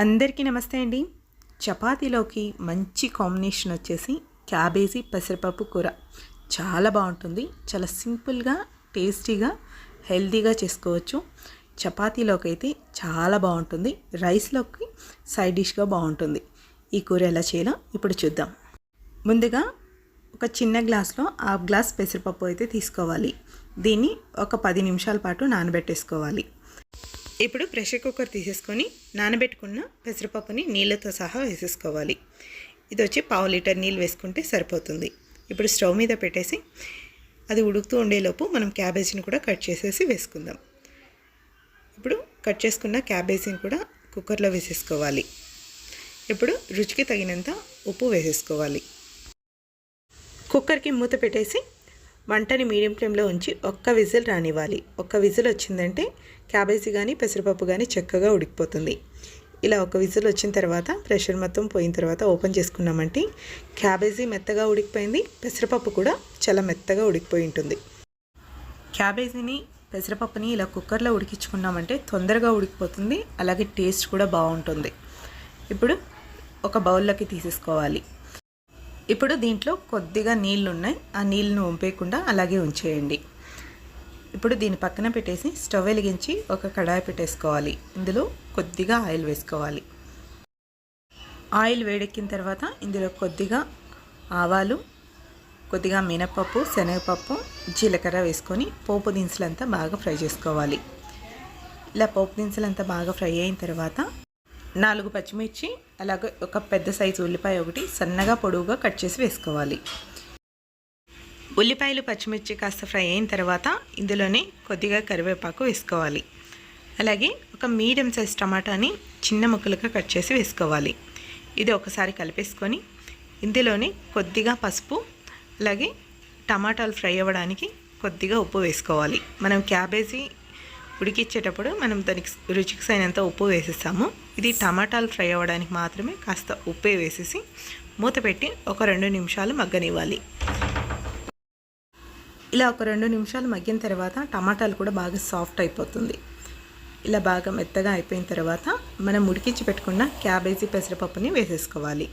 అందరికీ నమస్తే అండి. చపాతీలోకి మంచి కాంబినేషన్ వచ్చేసి క్యాబేజీ పెసరపప్పు కూర. చాలా బాగుంటుంది. చాలా సింపుల్గా టేస్టీగా హెల్తీగా చేసుకోవచ్చు. చపాతీలోకి అయితే చాలా బాగుంటుంది. రైస్లోకి సైడ్ డిష్గా బాగుంటుంది. ఈ కూర ఎలా చేయాలో ఇప్పుడు చూద్దాం. ముందుగా ఒక చిన్న గ్లాస్లో హాఫ్ గ్లాస్ పెసరపప్పు అయితే తీసుకోవాలి. దీన్ని ఒక పది నిమిషాల పాటు నానబెట్టేసుకోవాలి. ఇప్పుడు ప్రెషర్ కుక్కర్ తీసేసుకొని నానబెట్టుకున్న పెసరపప్పుని నీళ్ళతో సహా వేసేసుకోవాలి. ఇది వచ్చి పావు లీటర్ నీళ్ళు వేసుకుంటే సరిపోతుంది. ఇప్పుడు స్టవ్ మీద పెట్టేసి అది ఉడుకుతూ ఉండేలోపు మనం క్యాబేజీని కూడా కట్ చేసేసి వేసుకుందాం. ఇప్పుడు కట్ చేసుకున్న క్యాబేజీని కూడా కుక్కర్లో వేసేసుకోవాలి. ఇప్పుడు రుచికి తగినంత ఉప్పు వేసేసుకోవాలి. కుక్కర్కి మూత పెట్టేసి వంటని మీడియం ఫ్లేమ్లో ఉంచి ఒక్క విజిల్ రానివ్వాలి. ఒక్క విజిల్ వచ్చిందంటే క్యాబేజీ కానీ పెసరపప్పు కానీ చక్కగా ఉడికిపోతుంది. ఇలా ఒక విజిల్ వచ్చిన తర్వాత ప్రెషర్ మొత్తం పోయిన తర్వాత ఓపెన్ చేసుకున్నామంటే క్యాబేజీ మెత్తగా ఉడికిపోయింది. పెసరపప్పు కూడా చాలా మెత్తగా ఉడికిపోయి ఉంటుంది. క్యాబేజీని పెసరపప్పుని ఇలా కుక్కర్లో ఉడికించుకున్నామంటే తొందరగా ఉడికిపోతుంది. అలాగే టేస్ట్ కూడా బాగుంటుంది. ఇప్పుడు ఒక బౌల్లోకి తీసేసుకోవాలి. ఇప్పుడు దీంట్లో కొద్దిగా నీళ్ళు ఉన్నాయి ఆ నీళ్ళను ఉంపేయకుండా అలాగే ఉంచేయండి. ఇప్పుడు దీని పక్కన పెట్టేసి స్టవ్ వెలిగించి ఒక కడాయి పెట్టేసుకోవాలి. ఇందులో కొద్దిగా ఆయిల్ వేసుకోవాలి. ఆయిల్ వేడెక్కిన తర్వాత ఇందులో కొద్దిగా ఆవాలు కొద్దిగా మినపప్పు శనగపప్పు జీలకర్ర వేసుకొని పోపు దినుసులంతా బాగా ఫ్రై చేసుకోవాలి. ఇలా పోపు దినుసులంతా బాగా ఫ్రై అయిన తర్వాత నాలుగు పచ్చిమిర్చి అలాగే ఒక పెద్ద సైజు ఉల్లిపాయ ఒకటి సన్నగా పొడవుగా కట్ చేసి వేసుకోవాలి. ఉల్లిపాయలు పచ్చిమిర్చి కాస్త ఫ్రై అయిన తర్వాత ఇందులోనే కొద్దిగా కరివేపాకు వేసుకోవాలి. అలాగే ఒక మీడియం సైజ్ టమాటాని చిన్న ముక్కలుగా కట్ చేసి వేసుకోవాలి. ఇది ఒకసారి కలిపేసుకొని ఇందులోనే కొద్దిగా పసుపు అలాగే టమాటాలు ఫ్రై అవ్వడానికి కొద్దిగా ఉప్పు వేసుకోవాలి. మనం క్యాబేజీ ఉడికిచ్చేటప్పుడు మనం దానికి రుచికి సైనంత ఉప్పు వేసేస్తాము. ఇది టమాటాలు ఫ్రై అవ్వడానికి మాత్రమే కాస్త ఉప్పే వేసేసి మూత పెట్టి ఒక రెండు నిమిషాలు మగ్గనివ్వాలి. ఇలా ఒక రెండు నిమిషాలు మగ్గిన తర్వాత టమాటాలు కూడా బాగా సాఫ్ట్ అయిపోతుంది. ఇలా బాగా మెత్తగా అయిపోయిన తర్వాత మనం ఉడికించి పెట్టుకున్న క్యాబేజీ పెసరపప్పుని వేసేసుకోవాలి.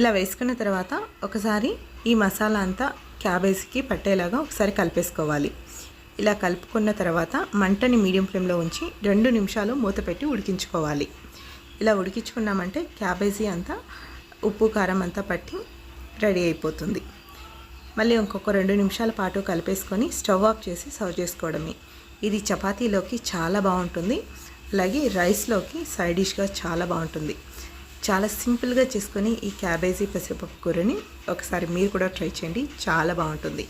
ఇలా వేసుకున్న తర్వాత ఒకసారి ఈ మసాలా అంతా క్యాబేజీకి పట్టేలాగా ఒకసారి కలిపేసుకోవాలి. ఇలా కలుపుకున్న తర్వాత మంటని మీడియం ఫ్లేమ్లో ఉంచి రెండు నిమిషాలు మూత పెట్టి ఉడికించుకోవాలి. ఇలా ఉడికించుకున్నామంటే క్యాబేజీ అంతా ఉప్పు కారం అంతా పట్టి రెడీ అయిపోతుంది. మళ్ళీ ఇంకొక రెండు నిమిషాల పాటు కలిపేసుకొని స్టవ్ ఆఫ్ చేసి సర్వ్ చేసుకోవడమే. ఇది చపాతీలోకి చాలా బాగుంటుంది. అలాగే రైస్లోకి సైడ్ డిష్గా చాలా బాగుంటుంది. చాలా సింపుల్గా చేసుకొని ఈ క్యాబేజీ పెసరపప్పు కూరని ఒకసారి మీరు కూడా ట్రై చేయండి. చాలా బాగుంటుంది.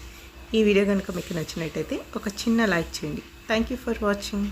ఈ వీడియో కనుక మీకు నచ్చినట్టయితే ఒక చిన్న లైక్ చేయండి. Thank you for watching